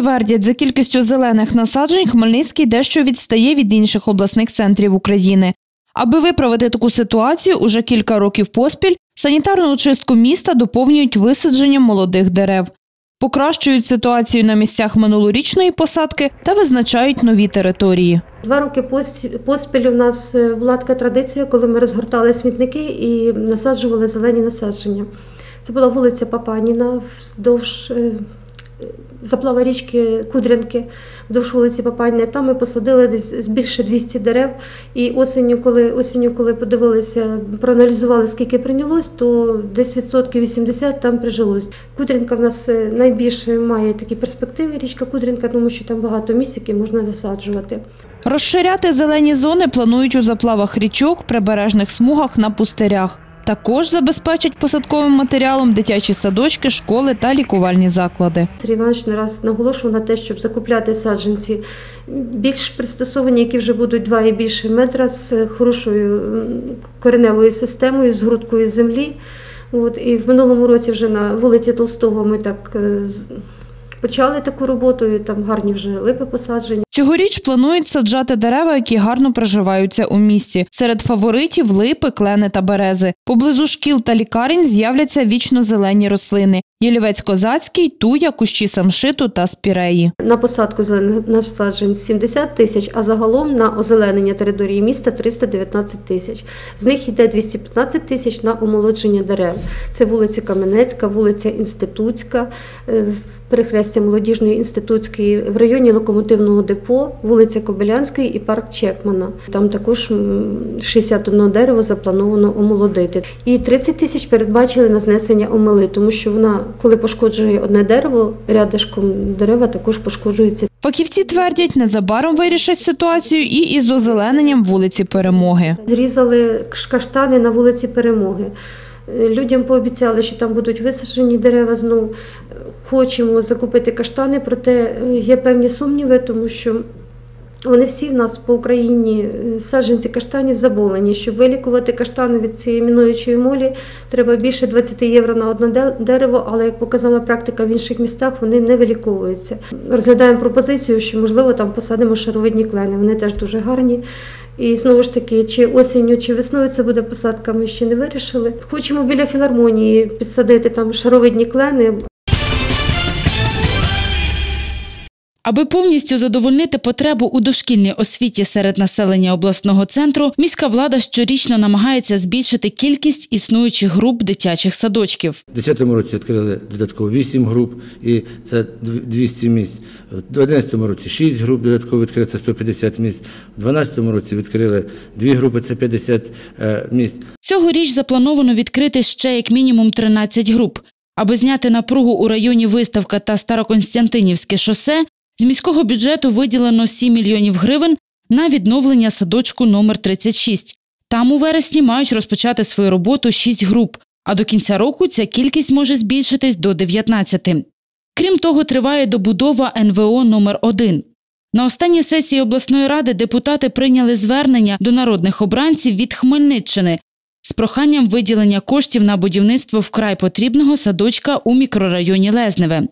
Твердять, за кількістю зелених насаджень Хмельницький дещо відстає від інших обласних центрів України. Аби виправити таку ситуацію, уже кілька років поспіль санітарну очистку міста доповнюють висадженням молодих дерев, покращують ситуацію на місцях минулорічної посадки та визначають нові території. Два роки поспіль у нас е, була така традиція, коли ми розгортали смітники і насаджували зелені насадження. Це була вулиця Папаніна вздовж е, заплава річки Кудрянки, вздовж вулиці Папаніна. Там ми посадили десь більше 200 дерев. І осінню, коли осінню, коли подивилися, проаналізували, скільки прийнялось, то десь відсотків 80 там прижилось. Кудрянка в нас е, найбільше має такі перспективи, річка Кудрянка, тому що там багато місць, які можна засаджувати. Розширяти зелені зони планують у заплавах річок, прибережних смугах на пустирях. Також забезпечать посадковим матеріалом дитячі садочки, школи та лікувальні заклади. Сергій Іванович не раз наголошував на те, щоб закупляти саджанці більш пристосовані, які вже будуть 2 і більше метра з хорошою кореневою системою, з грудкою землі. От, і в минулому році вже на вулиці Толстого ми так е, почали таку роботу, там гарні вже липи посаджені. Цьогоріч планують саджати дерева, які гарно приживаються у місті. Серед фаворитів липи, клени та берези. Поблизу шкіл та лікарень з'являться вічно-зелені рослини: Єлівець-козацький, туя, кущі самшиту та спіреї. На посадку зелених насаджень 70 тисяч, а загалом на озеленення території міста 319 тисяч. З них йде 215 тисяч на омолодження дерев. Це вулиця Каменецька, вулиця Інститутська, е, перехрестя молодіжної інститутської в районі локомотивного депо, вулиця Кобилянської і парк Чекмана. Там також м, 61 дерево заплановано омолодити. І 30 тисяч передбачили на знесення омели, тому що вона, коли пошкоджує одне дерево, рядишком дерева також пошкоджуються. Фахівці твердять, незабаром вирішать ситуацію і із озелененням вулиці Перемоги. Зрізали каштани на вулиці Перемоги. Людям пообіцяли, що там будуть висаджені дерева знов. Е, Хочемо закупити каштани, проте е, є певні сумніви, тому що вони всі в нас по Україні е, саджанці каштанів заболені. Щоб вилікувати каштани від цієї мінуючої молі, треба більше 20 євро на одне дерево, але як показала практика в інших містах, вони не виліковуються. Розглядаємо пропозицію, що можливо там посадимо шаровидні клени. Вони теж дуже гарні. І знову ж таки, чи осінню, чи весною це буде посадка, ми ще не вирішили. Хочемо біля філармонії підсадити там шаровидні клени, Аби повністю задовольнити потребу у дошкільній освіті серед населення обласного центру, міська влада щорічно намагається збільшити кількість існуючих груп дитячих садочків. У 2010 році відкрили додатково 8 груп, і це дв- 200 місць. У 2011 році 6 груп додатково відкрили, це 150 місць. У 2012 році відкрили 2 групи, це 50 е, місць. Цьогоріч заплановано відкрити ще як мінімум 13 груп. Аби зняти напругу у районі Виставка та Староконстянтинівське шосе, з міського бюджету виділено 7 мільйонів гривень на відновлення садочку номер 36. Там у вересні мають розпочати свою роботу 6 груп, а до кінця року ця кількість може збільшитись до 19. Крім того, триває добудова НВО номер 1 На останній сесії обласної ради депутати прийняли звернення до народних обранців від Хмельниччини з проханням виділення коштів на будівництво вкрай потрібного садочка у мікрорайоні Лезневе.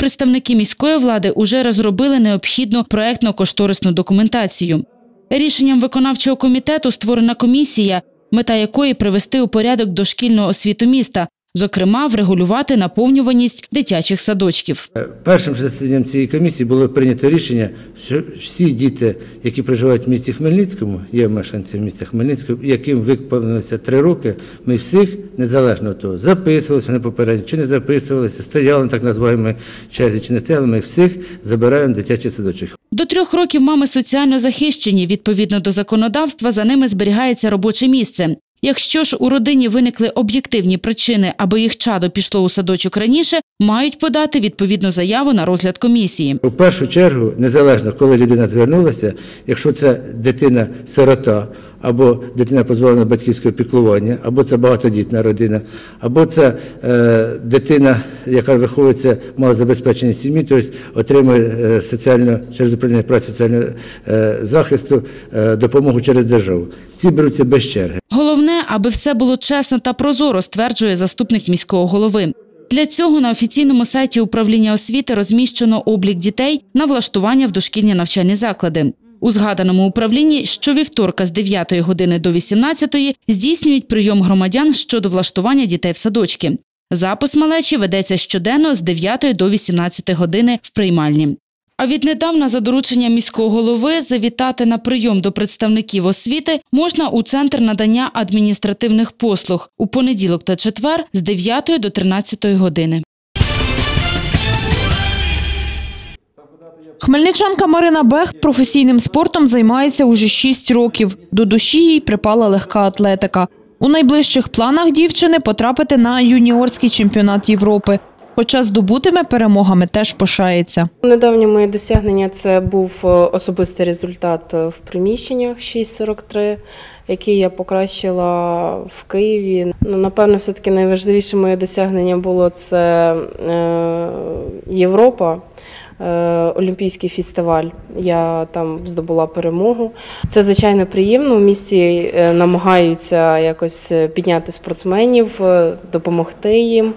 Представники міської влади уже розробили необхідну проектно-кошторисну документацію. Рішенням виконавчого комітету створена комісія, мета якої привести у порядок дошкільну освіту міста, зокрема, врегулювати наповнюваність дитячих садочків. Е, Першим засіданням цієї комісії було прийнято рішення, що всі діти, які проживають в місті Хмельницькому, є мешканці міста Хмельницького, яким виповнилося три роки, ми всіх, незалежно від того, записувалися вони попередньо, чи не записувалися, стояли так називаємо черзі, чи не стояли, ми всіх забираємо в дитячий садочок. До трьох років мами соціально захищені. Відповідно до законодавства, за ними зберігається робоче місце. Якщо ж у родині виникли об'єктивні причини, аби їх чадо пішло у садочок раніше, мають подати відповідну заяву на розгляд комісії. У першу чергу, незалежно, коли людина звернулася, якщо це дитина-сирота, або дитина позбавлена батьківського піклування, або це багатодітна родина, або це е, дитина, яка виховується в малозабезпеченій сім'ї, тобто отримує е, соціально через управління праці соціального е, захисту е, допомогу через державу. Ці беруться без черги. Головне, аби все було чесно та прозоро, стверджує заступник міського голови. Для цього на офіційному сайті управління освіти розміщено облік дітей на влаштування в дошкільні навчальні заклади. У згаданому управлінні щовівторка з 9 години до 18 здійснюють прийом громадян щодо влаштування дітей в садочки. Запис малечі ведеться щоденно з 9 до 18 години в приймальні. А віднедавна за дорученням міського голови завітати на прийом до представників освіти можна у центр надання адміністративних послуг у понеділок та четвер з 9 до 13 години. Хмельничанка Марина Бех професійним спортом займається уже 6 років. До душі їй припала легка атлетика. У найближчих планах дівчини потрапити на юніорський чемпіонат Європи. Хоча здобутими перемогами теж пишається. Недавнє моє досягнення це був е, особистий результат е, в приміщеннях 6.43, який я покращила в Києві. Ну, напевно, все-таки найважливіше моє досягнення було це е, Європа. Е, Олімпійський фестиваль. Я там здобула перемогу. Це звичайно приємно. У місті е, намагаються якось е, підняти спортсменів, допомогти їм.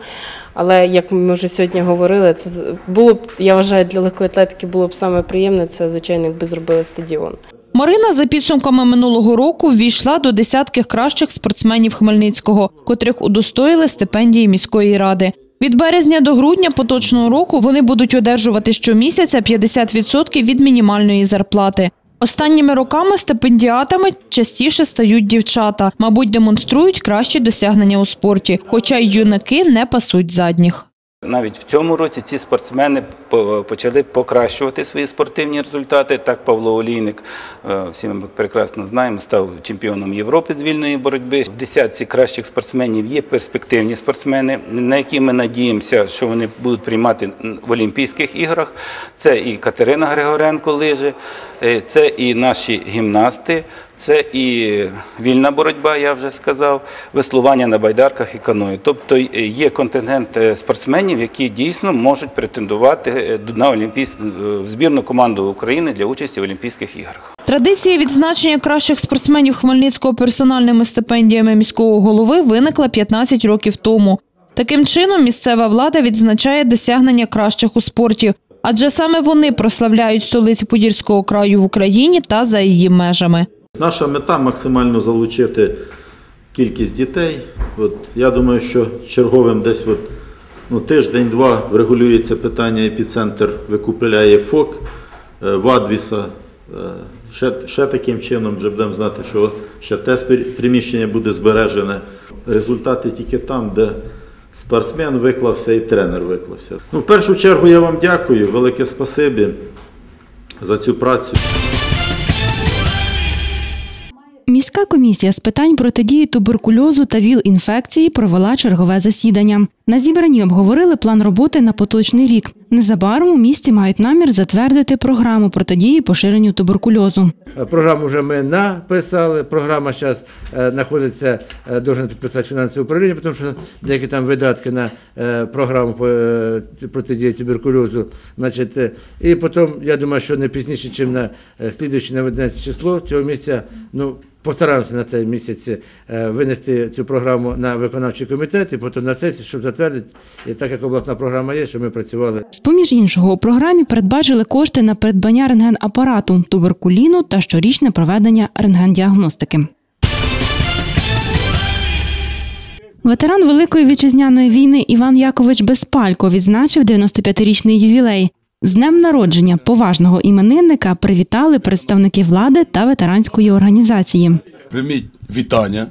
Але як ми вже сьогодні говорили, це було б, я вважаю, для легкої атлетики було б саме приємне, це звичайно, якби зробили стадіон. Марина за підсумками минулого року ввійшла до десятки кращих спортсменів Хмельницького, котрих удостоїли стипендії міської ради. Від березня до грудня поточного року вони будуть одержувати щомісяця 50% від мінімальної зарплати. Останніми роками стипендіатами частіше стають дівчата, мабуть, демонструють кращі досягнення у спорті, хоча й юнаки не пасуть задніх. Навіть в цьому році ці спортсмени почали покращувати свої спортивні результати. Так, Павло Олійник, е, всі ми прекрасно знаємо, став чемпіоном Європи з вільної боротьби. В десятці кращих спортсменів є перспективні спортсмени, на які ми надіємося, що вони будуть приймати в Олімпійських іграх. Це і Катерина Григоренко лижи, е, це і наші гімнасти. Це і вільна боротьба, я вже сказав, веслування на байдарках і каною. Тобто е, є контингент е, спортсменів, які дійсно можуть претендувати е, на олімпійсь... в збірну команду України для участі в Олімпійських іграх. Традиція відзначення кращих спортсменів Хмельницького персональними стипендіями міського голови виникла 15 років тому. Таким чином, місцева влада відзначає досягнення кращих у спорті, адже саме вони прославляють столицю Подільського краю в Україні та за її межами. Наша мета максимально залучити кількість дітей. От, я думаю, що черговим десь от, ну, тиждень-два врегулюється питання епіцентр викупляє ФОК, е, Вадвіса. Е, Ще, ще таким чином вже будемо знати, що ще те приміщення буде збережене. Результати тільки там, де спортсмен виклався і тренер виклався. Ну, в першу чергу я вам дякую, велике спасибі за цю працю. Міська комісія з питань протидії туберкульозу та ВІЛ-інфекції провела чергове засідання. На зібранні обговорили план роботи на поточний рік. Незабаром у місті мають намір затвердити програму протидії поширенню туберкульозу. Е, Програму вже ми написали. Програма зараз знаходиться, е, должен підписати фінансове управління, тому що деякі там видатки на е, програму е, протидії туберкульозу. Значить, е, і потім, я думаю, що не пізніше, ніж на е, слідуюче на 11 число цього місяця, ну, постараємося на цей місяць е, винести цю програму на виконавчий комітет і потім на сесію, щоб затвердити. І так як обласна програма є, щоб ми працювали З-поміж іншого, у програмі передбачили кошти на придбання рентгенапарату, туберкуліну та щорічне проведення рентгендіагностики. Ветеран Великої вітчизняної війни Іван Якович Безпалько відзначив 95-річний ювілей. З днем народження поважного іменинника привітали представники влади та ветеранської організації. прийміть вітання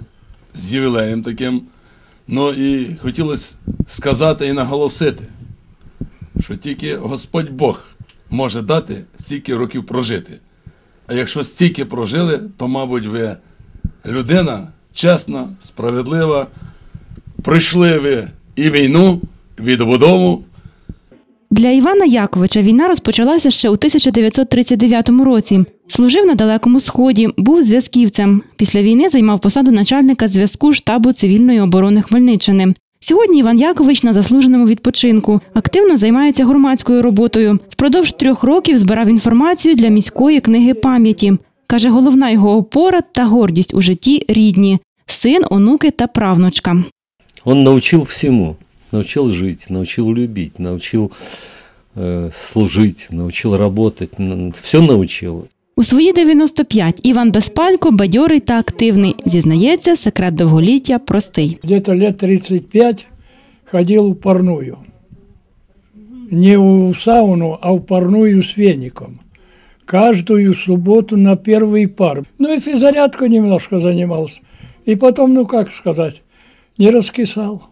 з ювілеєм таким. Ну і хотілося сказати і наголосити, що тільки Господь Бог може дати стільки років прожити. А якщо стільки прожили, то, мабуть, ви людина чесна, справедлива. Пройшли ви і війну, відбудову, Для Івана Яковича війна розпочалася ще у 1939 році. Служив на Далекому Сході, був зв'язківцем. Після війни займав посаду начальника зв'язку штабу цивільної оборони Хмельниччини. Сьогодні Іван Якович на заслуженому відпочинку. Активно займається громадською роботою. Впродовж трьох років збирав інформацію для міської книги пам'яті. Каже, головна його опора та гордість у житті рідні син, онуки та правнучка. Он научил всему. научил жить, научил любить, научил э, служить, научил работать, все научил. У свої 95 Іван Безпалько бадьорий та активний. Зізнається, секрет довголіття простий. Где-то лет 35 ходил в парную. Не в сауну, а в парную с веником. Каждую субботу на первый пар. Ну и физзарядку немножко занимался. И потом, ну как сказать, не раскисал.